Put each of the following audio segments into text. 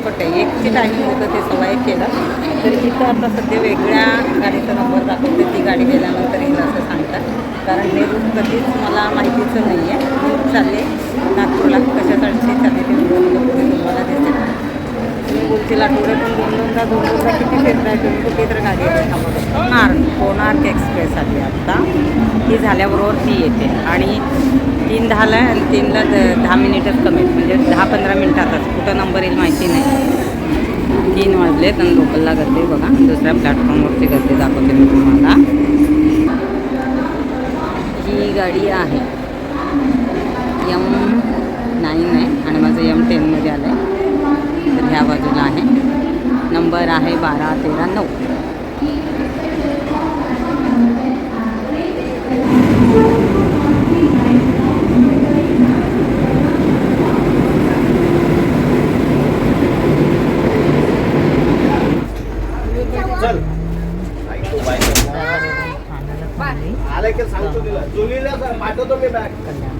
Cut to cut आहे एकची timing होतं ते सव्वा एक केलं. तर इथं आता सध्या वेगळ्या गाडीचा नंबर दाखवते. ती गाडी गेल्यानंतर येईल असं सांगतात. कारण नेरूळ कधीच मला माहितीचं नाही आहे चालले नागपूरला. कशासाठी चालले ते व्हिडिओमध्ये तुम्हाला दिसेल. तुम्ही बोलतील आठवड्यातून दोन दोनदा दोन दोनदा किती फिरताय तुम्ही? कुठे तर गाडी येते कोणार्क कोणार्क एक्सप्रेस आली आत्ता ती झाल्याबरोबर ती येते. आणि तीन दहाला आणि तीनला द- दहा मिनिटच कमी म्हणजे दहा पंधरा मिनिटातच. कुठं नंबर येईल माहिती नाही. तीन वाजलेत आणि लोकलला गर्दी बघा. दुसऱ्या प्लॅटफॉर्मवरची गर्दी दाखवते मी तुम्हाला. ही गाडी आहे. यम नाईन आहे आणि माझं यम टेनमध्ये आलं आहे तर ह्या बाजूला आहे. नंबर आहे बारा तेरा नऊ. चल. आलं की सांगतो तिला. जुलीला पाठवतो मी बॅग.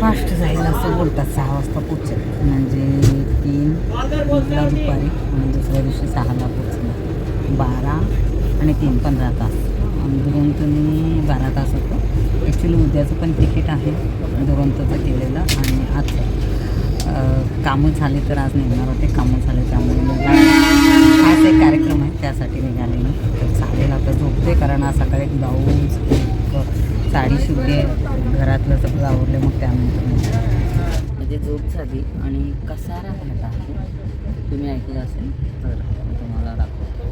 फास्ट जाईल असं बोलतात सहा वाजता पोचेल. म्हणजे तीन दुपारी आणि दुसऱ्या दिवशी सहाला पोचलं बारा आणि तीन पंधरा तास. आणि दुरंतनी बारा तास होतं. ॲक्च्युली उद्याचं पण तिकीट आहे. दुरंतचं केलेलं आणि आजचं. कामं झाले तर आज निघणार होते कामं झाले त्यामुळे मग एक कार्यक्रम आहे त्यासाठी निघाले मी तर चालेल आता झोपते कारण आज सकाळी ब्लाऊज एक साडी शिवले घरातलं सगळं आवडलं मग त्यानंतर म्हणजे झोप झाली आणि कसारा घाट आहे. तुम्ही ऐकलं असेल तर तुम्हाला दाखवतो.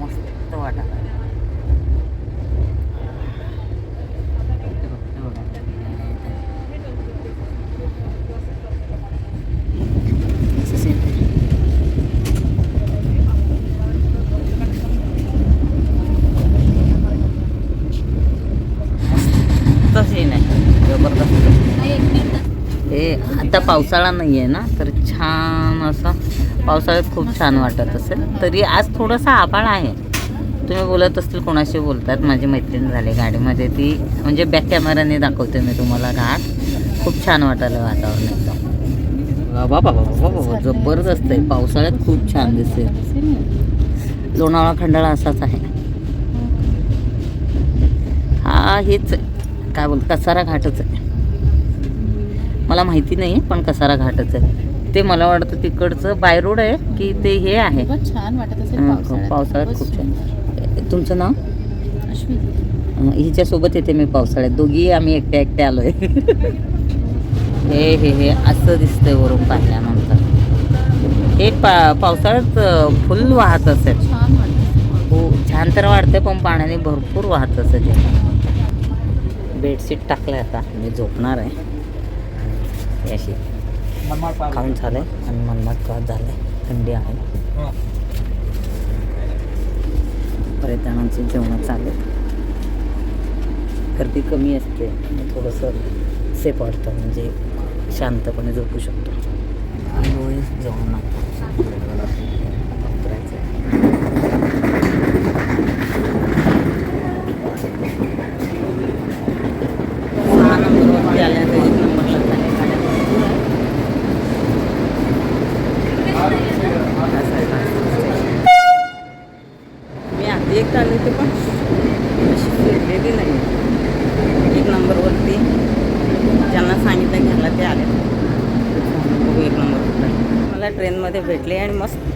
मस्त वाटायला हे बघ, हे बघा. असंच येते. मस्त सीन आहे जबरदस्त हे आता पावसाळा नाही आहे ना तर छान असं पावसाळ्यात खूप छान वाटत असेल. तरी आज थोडंसं आभाळ आहे. तुम्ही बोलत असतील कोणाशी बोलतात माझी मैत्रीण झाली गाडीमध्ये. ती म्हणजे बॅक कॅमेराने दाखवते मी तुम्हाला घाट खूप छान वाटायला वातावरण एकदम. बाबा बाबा जबरदस्त आहे. पावसाळ्यात खूप छान दिसेल लोणावळा खंडाळा असाच आहे. हा हेच आहे. काय बोल कसारा घाटच आहे. मला माहिती नाही पण कसारा घाटच आहे. ते मला वाटतं तिकडचं बाय रोड आहे की ते हे आहे. खूपच छान वाटत असेल पावसाळ्यात. खूप छान. तुमचं नाव? हिच्यासोबत येते मी पावसाळ्यात. दोघी आम्ही एकट्या एकट्या आलोय. हे हे हे असं दिसतंय वरून पाहिल्यानंतर. हे पा पावसाळ्यात फुल वाहत असेल. हो छान तर वाढते पण पाण्याने भरपूर वाहत असेल. बेडशीट टाकलंय आता. मी झोपणार आहे. हे अशी. खाऊन झालंय आणि मनमाट क्रॉस झालंय. थंडी आहे. पर्यटनांचे जेवण चालू गर्दी कमी असते थोडंसं सेफ वाटतं म्हणजे शांतपणे झोपू शकतो. डोळे जाऊन सहा नंबरवरती आल्यानंतर एक नंबरला झाले गाड्या भरपूर आहे. असं आहे का? मी आधी एक आले होते पण अशी फिरलेली नाही एक नंबरवरती ज्यांना सांगितलं घ्यायला ते आले बघू एक नंबर कुठला आहे. मला ट्रेनमध्ये भेटले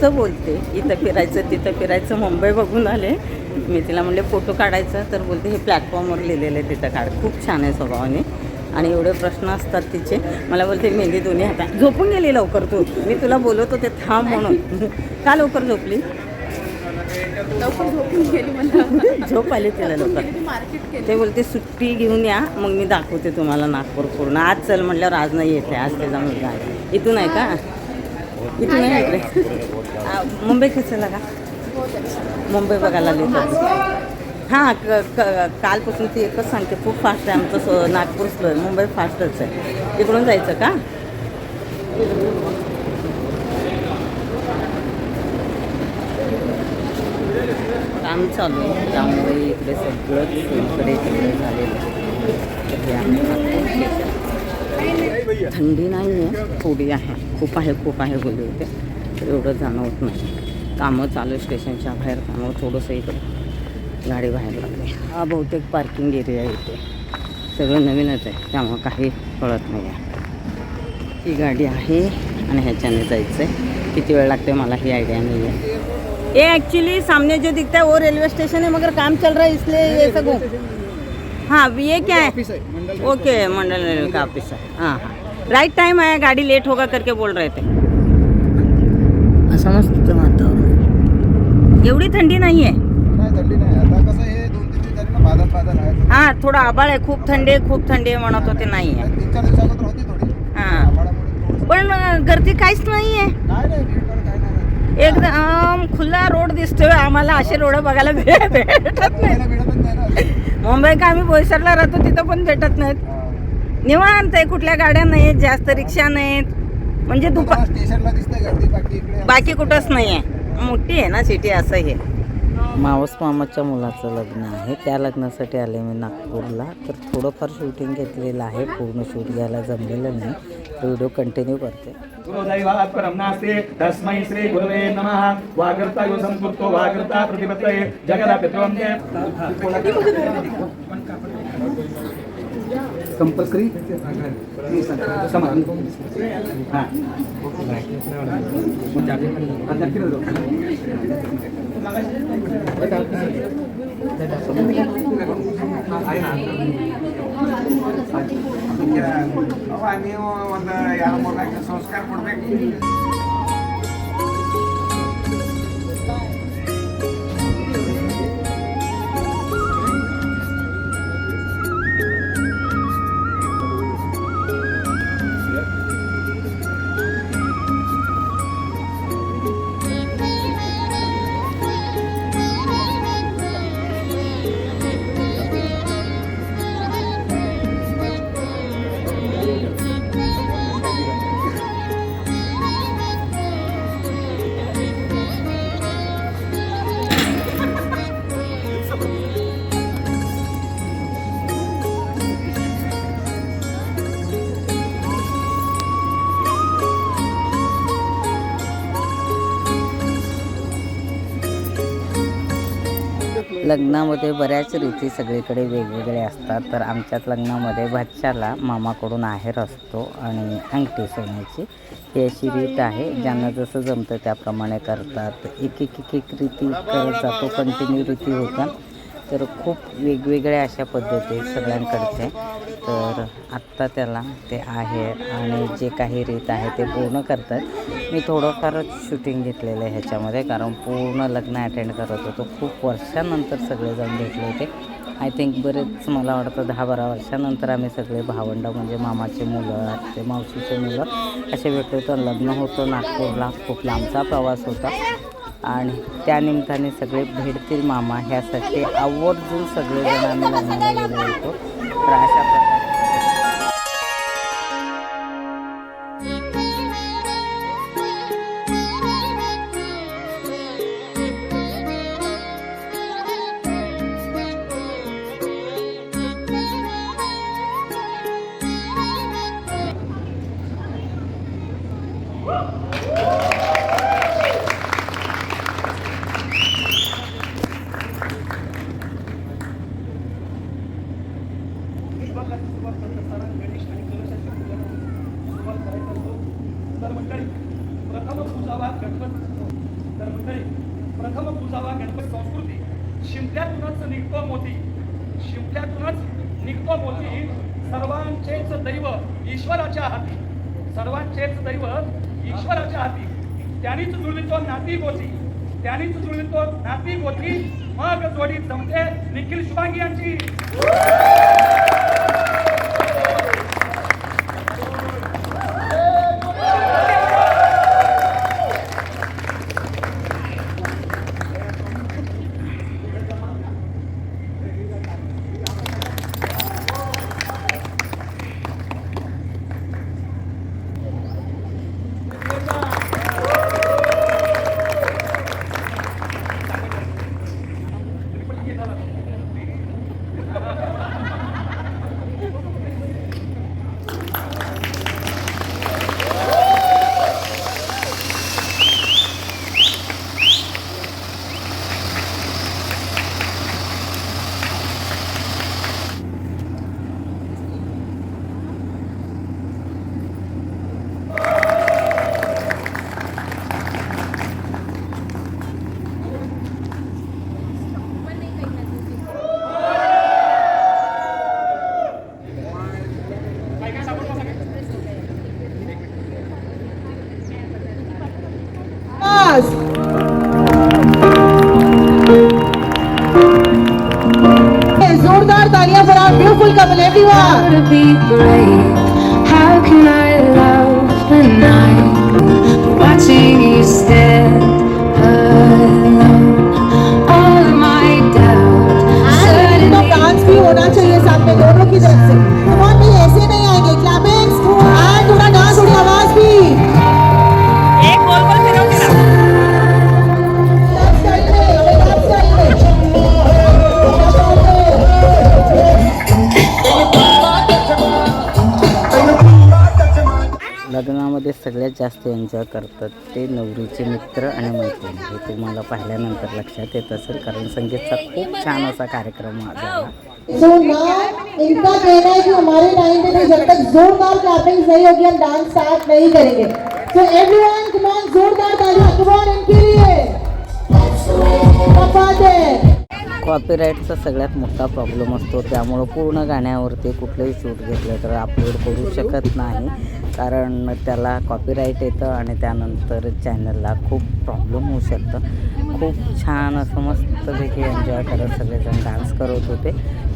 मस्त बोलते. इथं फिरायचं तिथं फिरायचं. मुंबई बघून आले. मी तिला म्हणले फोटो काढायचा. तर बोलते हे प्लॅटफॉर्मवर लिहिलेलं आहे तिथं काढ. खूप छान आहे स्वभावाने. आणि एवढे प्रश्न असतात तिचे. मला बोलते मेहंदी दोन्ही हातात. झोपून गेली लवकर तू. मी तुला बोलत होते थांब म्हणून. का लवकर झोपली? लवकर झोपून गेली झोप आली तिला लवकर. ते बोलते सुट्टी घेऊन या मग मी दाखवते तुम्हाला नागपूर पूर्ण. आज चल म्हटल्यावर आज नाही येते आज त्याचा मुलगा आहे. इथून आहे का? इथून इकडे. मुंबई कसं का? मुंबई बघायला लिहितात हां क क- कालपासून ती एकच सांगते खूप फास्ट आहे आमचं स नागपूर मुंबई फास्टच आहे. तिकडून जायचं का? काम चालू आहे. त्यामुळे इकडे सगळं इकडे तिकडे झालेलं थंडी नाही आहे थोडी आहे. खूप आहे खूप आहे बोलले होते. तर एवढं जाणवत नाही. कामं चालू आहे स्टेशनच्या बाहेर कामं थोडंसं इकडे गाडी बाहेर लागली. हा बहुतेक पार्किंग एरिया इथे. सगळं नवीनच आहे. त्यामुळं काही कळत नाही आहे. ही गाडी आहे आणि ह्याच्याने जायचं आहे किती वेळ लागते मला ही आयडिया नाही आहे ये एक्चुअली सामने जो दिखता है वो रेलवे स्टेशन है मगर काम चल रहा है इसलिए ये सब हो. हाँ ये क्या है? ओके मंडल रेलवे का ऑफिस है हाँ हाँ. राइट टाइम आया गाड़ी लेट होगा करके बोल रहे थे. असं मस्त वातावरण. एवढी थंडी नाही आहे नाही थंडी नाही आता कसं हे हां थोडं आबाळ आहे खूप थंडी आहे खूप थंडी आहे म्हणत होते नाही आहे हां. पण गर्दी काहीच नाही आहे नाही नाही भीड पण काय नाही. एकदम खुला रोड दिसतोय आम्हाला असे रोड बघायला भेटत नाही पहिला भेटतच नाही ना मुंबई का आम्ही बोईसरला राहतो तिथं पण भेटत नाहीत. निवांत आहे कुठल्या गाड्या नाहीत जास्त रिक्षा नाहीत. म्हणजे दुपार स्टेशनला बाकी कुठंच नाही आहे मोठी आहे ना सिटी असं हे. मावस मामाच्या मुलाचं लग्न आहे. त्या लग्नासाठी आले मी नागपूरला. तर थोडंफार शूटिंग घेतलेलं आहे. पूर्ण शूट घ्यायला जमलेलं नाही. तर व्हिडिओ कंटिन्यू करते. वागर्ता कंपल्सरी समान हां ನೀವು ಒಂದು ಎರಡು ಮೂರು ಲಕ್ಷ ಸಂಸ್ಕಾರ ಕೊಡ್ಬೇಕು लग्नामध्ये बऱ्याच रीती सगळीकडे वेगवेगळे असतात. तर आमच्यात लग्नामध्ये भाच्याला मामाकडून आहेर असतो आणि अंगठी सोन्याची. ही अशी रीत आहे. ज्यांना जसं जमतं त्याप्रमाणे करतात. एक एक एक एक रीती करत जातो. कंटिन्यू रीती होतात. तर खूप वेगवेगळ्या अशा पद्धती सगळ्यांकडचे. तर आत्ता त्याला ते आहे आणि जे काही रीत आहे ते पूर्ण करतात. मी थोडंफारच शूटिंग घेतलेलं आहे ह्याच्यामध्ये कारण पूर्ण लग्न अटेंड करत होतो. खूप वर्षानंतर सगळेजण भेटले होते. आय थिंक बरेच मला वाटतं दहा बारा वर्षानंतर आम्ही सगळे भावंड म्हणजे मामाचे मुलं ते मावशीचे मुलं असे भेटलो तर लग्न होतं नागपूरला. खूप लांबचा प्रवास होता. आणि त्यानिमित्ताने सगळे भेटतील मामा ह्यासाठी आवर्जून सगळेजण आम्ही लग्नाला गेलो होतो तर अशा प्रकारे प्रथम पूजावा गणपती तर मंडळी प्रथम पूजावा गणपती संस्कृती शिंपल्यातूनच निघतो मोती शिंपल्यातूनच निघतो मोती सर्वांचेच दैव ईश्वराच्या हाती. सर्वांचेच दैव ईश्वराच्या हाती. त्यांनीच जुळवितो नाती गोती त्यांनीच जुळवितो नाती गोती मग जोडी जमते निखिल शुभांगी यांची. Welcome can everyone. लग्नामध्ये सगळ्यात जास्त एन्जॉय करतात ते नवरीचे मित्र आणि मैत्रिणी. हे तुम्हाला पाहिल्यानंतर लक्षात येत असेल कारण संगीतचा खूप छान असा कार्यक्रम झाला. इनका कहना है कि हमारे टाइम पे जब तक जोरदार क्लैपिंग नहीं होगी हम डांस स्टार्ट नहीं करेंगे जोरदार तालियां इनके लिए. कॉपीराईटचा सगळ्यात मोठा प्रॉब्लेम असतो. त्यामुळं पूर्ण गाण्यावरती कुठलंही शूट घेतलं तर अपलोड करू शकत नाही. कारण त्याला कॉपीराईट येतं आणि त्यानंतर चॅनलला खूप प्रॉब्लेम होऊ शकतं. खूप छान असं मस्तपैकी एन्जॉय करत सगळेजण डान्स करत होते.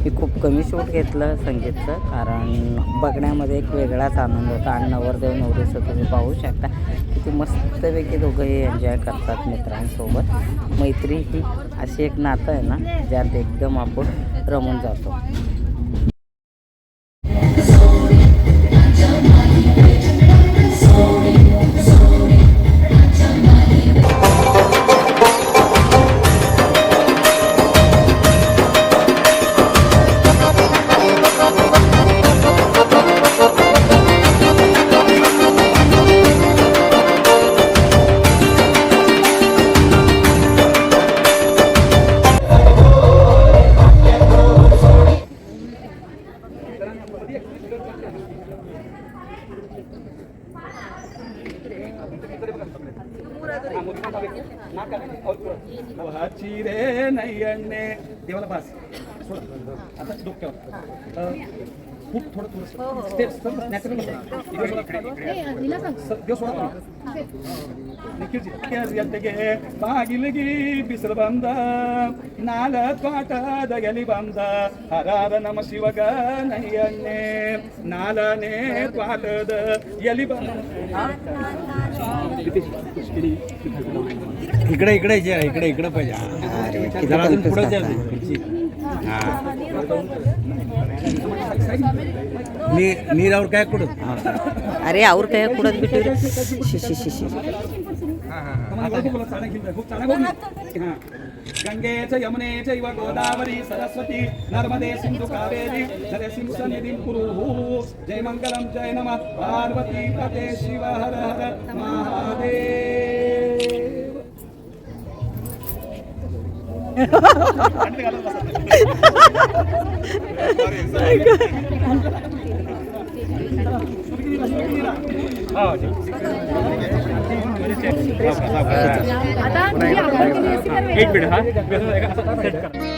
मी खूप कमी शूट घेतलं संगीतचं कारण बघण्यामध्ये एक वेगळाच आनंद होता. आणि नवरदेव नवरीचं तुम्ही पाहू शकता. किती मस्तपैकी दोघंही एन्जॉय करतात मित्रांसोबत. मैत्री ही अशी एक नातं आहे ना ज्यात एकदम आपण रमून जातो. वाची रे नयने. देवाला पास सोड. आता डोक्यावर. खूप थोडं थोडं. स्टेप्स नॅचरल देव सोडा ನಿಖಿಲ್ಜಿ ಎದ್ದೆಗೆ ಬಾಗಿಲಿಗೆ ಬಿಸಿಲು ಬಂದ ನಾಲ ತ್ವಾಟದ ಎಲಿ ಬಂದ ಹರಾರ ನಮ ಶಿವಗ ನಯ್ಯನ್ನೇ ನಾಲನೇ ತ್ವಾಟದ ಎಲಿ ಬಂದ इकडे इकडे जे इकडे इकडे पाहिजे जरा अजून पुढे जा खुर्ची. हा. नी नीरावर काय कुठं? अरे आवर काय कुडत बिटू? रे शी शी शी शी. गंगेच यमुनेच इव गोदावरी सरस्वती नर्मदे सिंधु कावेरी जलसिंह सन्निधिं कुरु जय मंगलम जय नमः। पार्वती पते शिव हर हर महादेव। एक मिनिट हा.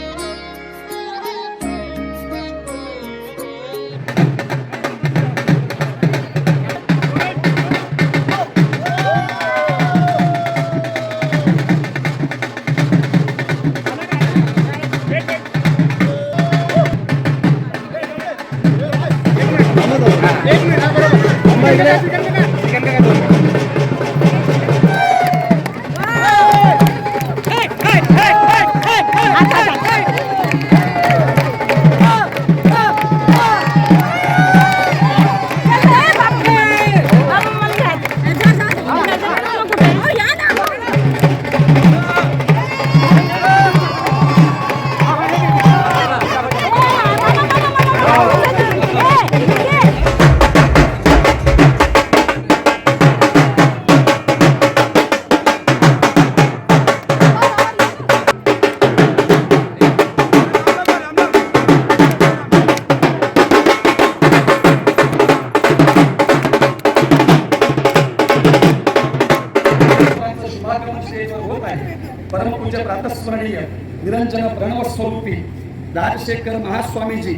राजशेखर महास्वामीजी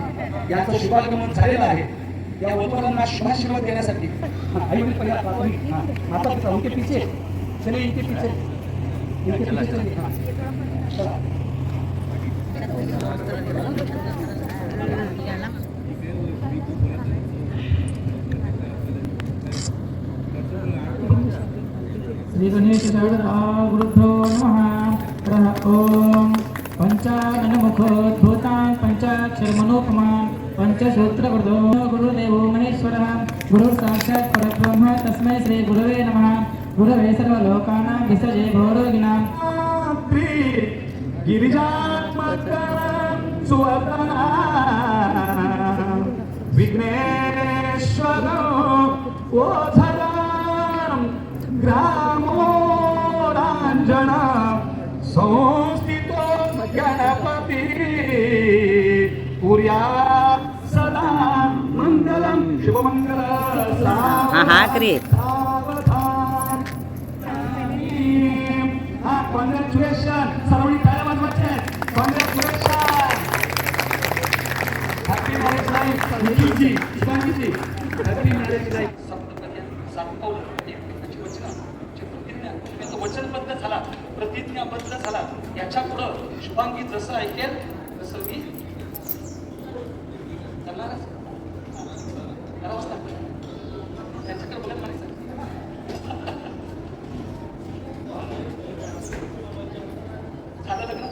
यांचं शुभागमन झालेलं आहे. या वधूवरांना शुभाशीर्वाद देण्यासाठी. हाँ, पहिला प्राथमिक. माता पिता उनके पीछे. चलिए इनके पीछे. इनके पीछे चलिए हाँ. चला. श्रीगणेशगुरुभ्यो नमः. रः ॐ पञ्चाननमुखोद्भूतान् पञ्चाक्षरमनोपमान् पञ्चसूत्रकृतो गुरुदेवो महेश्वरः। गुरुः साक्षात् परब्रह्म तस्मै श्रीगुरवे नमः। गुरवे सर्वलोकानां विसर्जे भोरोगिणां गिरिजात्मका सुवदना विघ्नेश्वर ओझरा ग्रामोरांजन संस्थितो लाईफ वचनबद्ध झाला. प्रतिज्ञाबद्ध झाला. याच्या पुढं शुभांगी जसं ऐकेल तसं मी करणारच करावंच लागतं त्यांच्याकडे बघत म्हणायचं झालं लग्न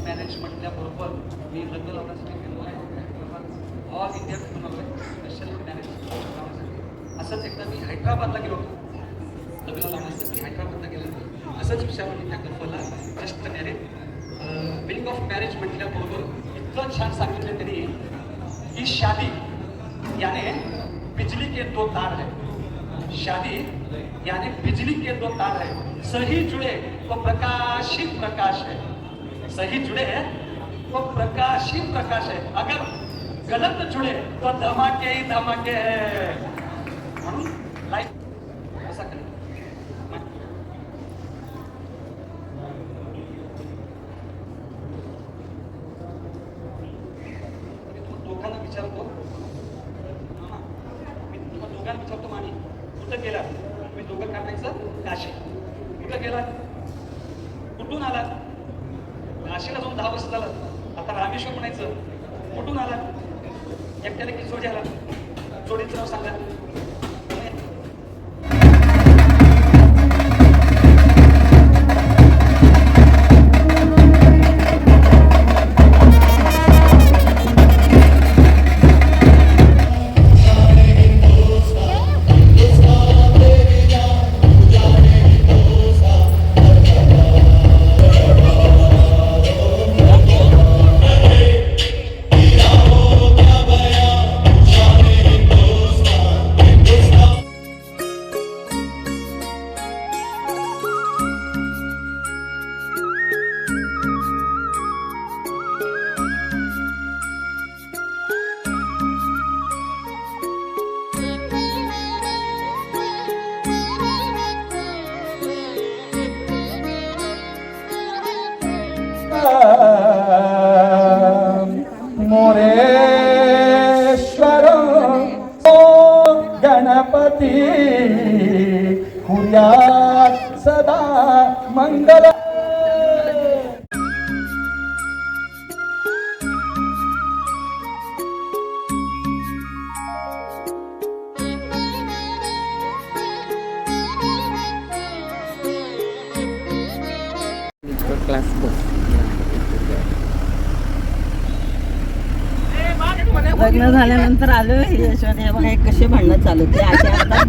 मॅनेज म्हटल्याबरोबर मी लग्न लावण्यासाठी गेलो आहे ऑल इंडिया फिरून आलो आहे स्पेशल मॅनेज असंच एकदा मी हैदराबादला गेलो होतो लग्न लावण्यासाठी हैदराबादला गेलो होतो असंच विचारून मी त्या कपलला just marriage billing of marriage म्हटल्याबरोबर इतकं छान सांगितलं त्यांनी की शादी याने बिजली के दो तार है शादी यानी बिजली के दो तार है। सही जुड़े तो प्रकाश ही प्रकाश है। सही जुड़े तो प्रकाश ही प्रकाश है। अगर गलत जुड़े तो धमाके ही धमाके है। म्हणून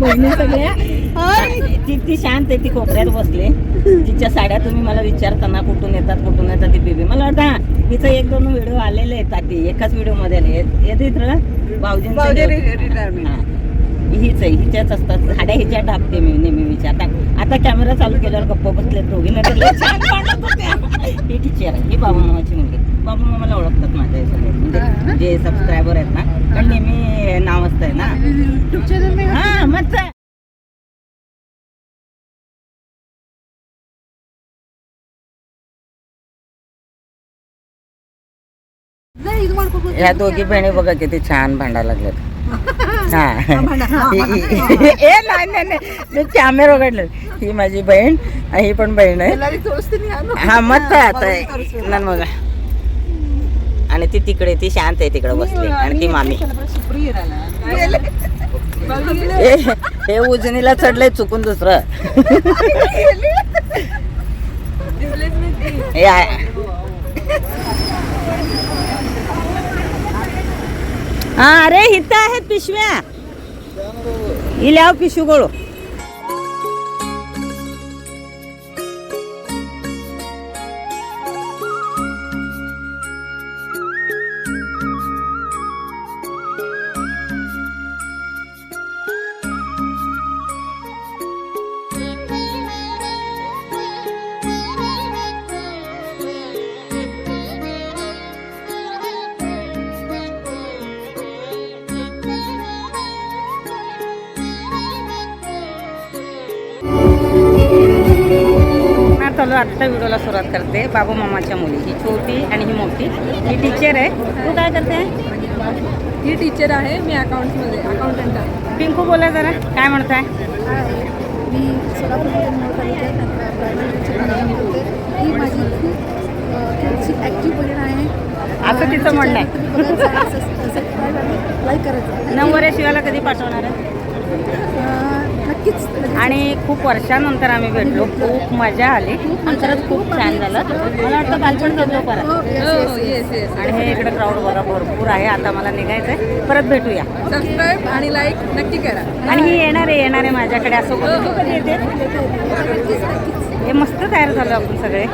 बहिणी सगळ्या. ती ती शांत आहे ती कोपऱ्यात बसले. तिच्या साड्या तुम्ही मला विचारताना कुठून येतात कुठून येतात ती बेबी. मला वाटतं हा तिचं एक दोन व्हिडिओ आलेले आहेत ती एकाच व्हिडिओमध्ये आले. येते इथं? भाऊजी हीच आहे हिच्याच असतात. साड्या हिच्या ढापते मी नेहमी आता आता कॅमेरा चालू केल्यावर गप्प बसले दोघी. नाही ही टीचर आहे. ही बाबू मामाची मुलगी. बाबू मला ओळखतात माझ्या सगळे. म्हणजे जे सबस्क्रायबर आहेत ना पण नेहमी नाव असत आहे ना. या दोघी बहिणी बघा किती छान भांडा. लागल्यात ए नाही नाही कॅमेरा उघडले ही माझी बहीण ही पण बहीण आहे. हा मत आता. बघा. आणि ती तिकडे ती शांत आहे तिकडे बसली. आणि ती मामी. हे उजनीला चढलंय चुकून दुसरं. हे. हा अरे इथं आहेत पिशव्या. ही लाव पिशू गोळू. चालू आत्ता व्हिडिओला सुरुवात करते. बाबू मामाच्या मुली. ही छोटी आणि ही मोठी. ही टीचर आहे. तू काय करते? ही टीचर आहे. मी अकाउंट्समध्ये अकाउंटंट आहे. पिंकू बोला जरा. काय म्हणताय? मी ही माझी खूप ॲक्टिव्ह बहीण आहे. असं तिचं म्हणणं आहे. नंबर शिवायला कधी पाठवणार आहे? नक्कीच आणि खूप वर्षानंतर आम्ही भेटलो. खूप मजा आली. आणि खरंच खूप छान झालं. मला वाटतं काल पण भेटलो परत. हो येस आणि हे इकडे क्राऊड बघा भरपूर आहे. आता मला निघायचंय. परत भेटूया. सबस्क्राईब आणि लाईक नक्की करा. आणि ही येणार आहे येणार आहे माझ्याकडे. असं. तू कधी येते? हे मस्त तयार झालो आपण सगळे.